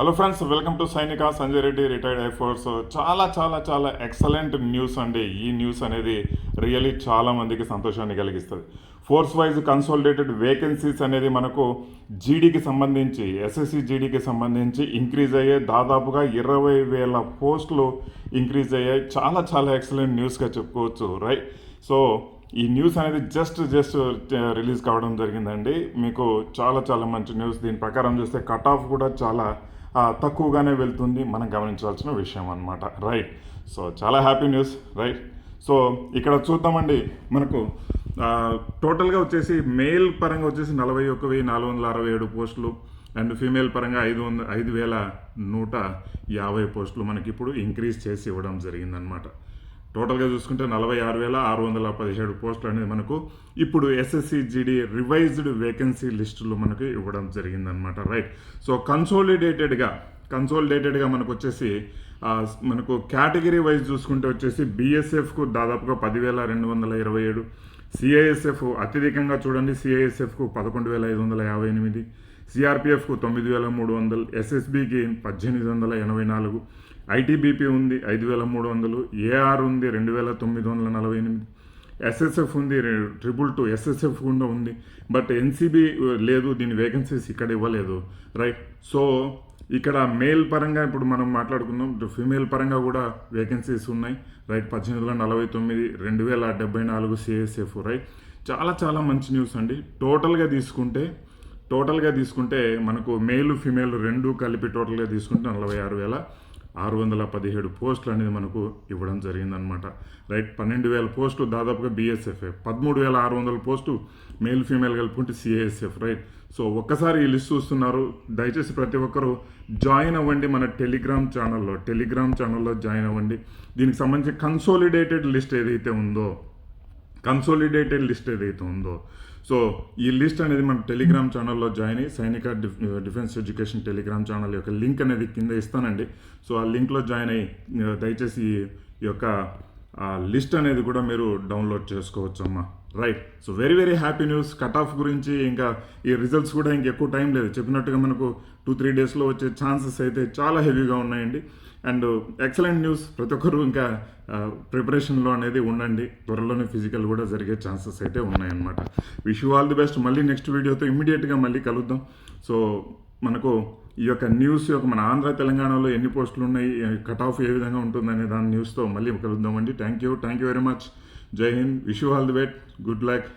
Hello friends welcome to Sainika Sanjay Reddy retired air force చాలా చాలా చాలా excellent news అండి. ఈ న్యూస్ అనేది రియలీ చాలామందికి సంతోషాన్ని కలిగిస్తుంది. ఫోర్స్ వైజ్ కన్సోలిడేటెడ్ వేకెన్సీస్ అనేది మనకు జీడీకి సంబంధించి ఎస్ఎస్సి జీడీకి సంబంధించి ఇంక్రీజ్ అయ్యాయి దాదాపుగా ఇరవై వేల పోస్టులు ఇంక్రీజ్ అయ్యాయి. చాలా చాలా ఎక్సలెంట్ న్యూస్గా చెప్పుకోవచ్చు రైట్ సో ఈ న్యూస్ అనేది జస్ట్ జస్ట్ రిలీజ్ కావడం జరిగిందండి. మీకు చాలా చాలా మంచి న్యూస్ దీని ప్రకారం చూస్తే కట్ ఆఫ్ కూడా చాలా తక్కువగానే వెళ్తుంది. మనం గమనించాల్సిన విషయం అనమాట రైట్ సో చాలా హ్యాపీ న్యూస్ రైట్ సో ఇక్కడ చూద్దామండి. మనకు టోటల్గా వచ్చేసి మేల్ పరంగా వచ్చేసి నలభై ఒక్క వెయ్యి నాలుగు వందల అరవై ఏడు పోస్టులు. అండ్ ఫీమేల్ పరంగా ఐదు వంద ఐదు వేల నూట యాభై పోస్టులు మనకి ఇప్పుడు ఇంక్రీజ్ చేసి ఇవ్వడం జరిగిందనమాట టోటల్గా చూసుకుంటే నలభై ఆరు వేల ఆరు వందల పదిహేడు పోస్టులు అనేది మనకు ఇప్పుడు ఎస్ఎస్సి జీడీ రివైజ్డ్ వేకెన్సీ లిస్టులు మనకు ఇవ్వడం జరిగిందనమాట రైట్ సో కన్సోలిడేటెడ్గా కన్సోలిడేటెడ్గా మనకు వచ్చేసి మనకు కేటగిరీ వైజ్ చూసుకుంటే వచ్చేసి బీఎస్ఎఫ్కు దాదాపుగా పదివేల రెండు వందల ఇరవై ఏడు సిఐఎస్ఎఫ్ అత్యధికంగా చూడండి సిఐఎస్ఎఫ్కు పదకొండు వేల ఐదు వందల యాభై ఎనిమిది సిఆర్పిఎఫ్కు తొమ్మిది వేల మూడు వందలు ఎస్ఎస్బికి పద్దెనిమిది వందల ఎనభై నాలుగు ఐటీబీపీ ఉంది ఐదు వేల మూడు వందలు ఏఆర్ ఉంది రెండు వేల తొమ్మిది వందల నలభై ఎనిమిది ఎస్ఎస్ఎఫ్ ఉంది ట్రిపుల్ టూ ఎస్ఎస్ఎఫ్ కూడా ఉంది. బట్ ఎన్సీబీ లేదు దీని వేకెన్సీస్ ఇక్కడ ఇవ్వలేదు. రైట్? సో ఇక్కడ మేల్ పరంగా ఇప్పుడు మనం మాట్లాడుకుందాం. ఫీమేల్ పరంగా కూడా వేకెన్సీస్ ఉన్నాయి. రైట్? పద్దెనిమిది వందల నలభై తొమ్మిది రెండు వేల డెబ్బై నాలుగు సిఎస్ఎఫ్ రైట్? చాలా చాలా మంచి న్యూస్ అండి. టోటల్గా తీసుకుంటే టోటల్గా తీసుకుంటే మనకు మేలు ఫిమేల్ రెండు కలిపి టోటల్గా తీసుకుంటే నలభై ఆరు వేల. ఆరు వందల పదిహేడు పోస్టులు అనేది మనకు ఇవ్వడం జరిగిందనమాట రైట్ పన్నెండు వేల పోస్టులు దాదాపుగా బీఎస్ఎఫ్ పదమూడు వేల ఆరు వందల పోస్టు మేల్ ఫీమేల్ కలుపుకుంటే సిఏఎస్ఎఫ్ రైట్. సో ఒక్కసారి ఈ లిస్ట్ చూస్తున్నారు. దయచేసి ప్రతి ఒక్కరూ జాయిన్ అవ్వండి మన టెలిగ్రామ్ ఛానల్లో టెలిగ్రామ్ ఛానల్లో జాయిన్ అవ్వండి. దీనికి సంబంధించి కన్సోలిడేటెడ్ లిస్ట్ ఏదైతే ఉందో కన్సోలిడేటెడ్ లిస్ట్ ఏదైతే ఉందో. సో ఈ లిస్ట్ అనేది మన టెలిగ్రామ్ ఛానల్లో జాయిన్ అయ్యి Sainika defence education Telegram channel యొక్క లింక్ అనేది కింద ఇస్తానండి. సో ఆ లింక్లో జాయిన్ అయ్యి దయచేసి ఈ- యొక్క లిస్ట్ అనేది కూడా మీరు డౌన్లోడ్ చేసుకోవచ్చు అమ్మా. Right so very very happy news cut off గురించి ఇంకా ఈ రిజల్ట్స్ కూడా ఇంకెక్కువ టైం లేదు. చెప్పినట్టుగా మనకు టూ త్రీ డేస్లో వచ్చే ఛాన్సెస్ అయితే చాలా హెవీగా ఉన్నాయండి. అండ్ ఎక్సలెంట్ న్యూస్ ప్రతి ఒక్కరు ఇంకా ప్రిపరేషన్లో అనేది ఉండండి. త్వరలోనే ఫిజికల్ కూడా జరిగే ఛాన్సెస్ అయితే ఉన్నాయన్నమాట. Wish you all the best మళ్ళీ నెక్స్ట్ వీడియోతో ఇమీడియట్గా మళ్ళీ కలుద్దాం. సో మనకు ఈ యొక్క న్యూస్ యొక్క మన ఆంధ్ర తెలంగాణలో ఎన్ని పోస్టులు ఉన్నాయి కట్ ఆఫ్ ఏ విధంగా ఉంటుందనే దాని న్యూస్తో మళ్ళీ కలుద్దామండి. Thank you thank you very much Jai Hind wish you all the best good luck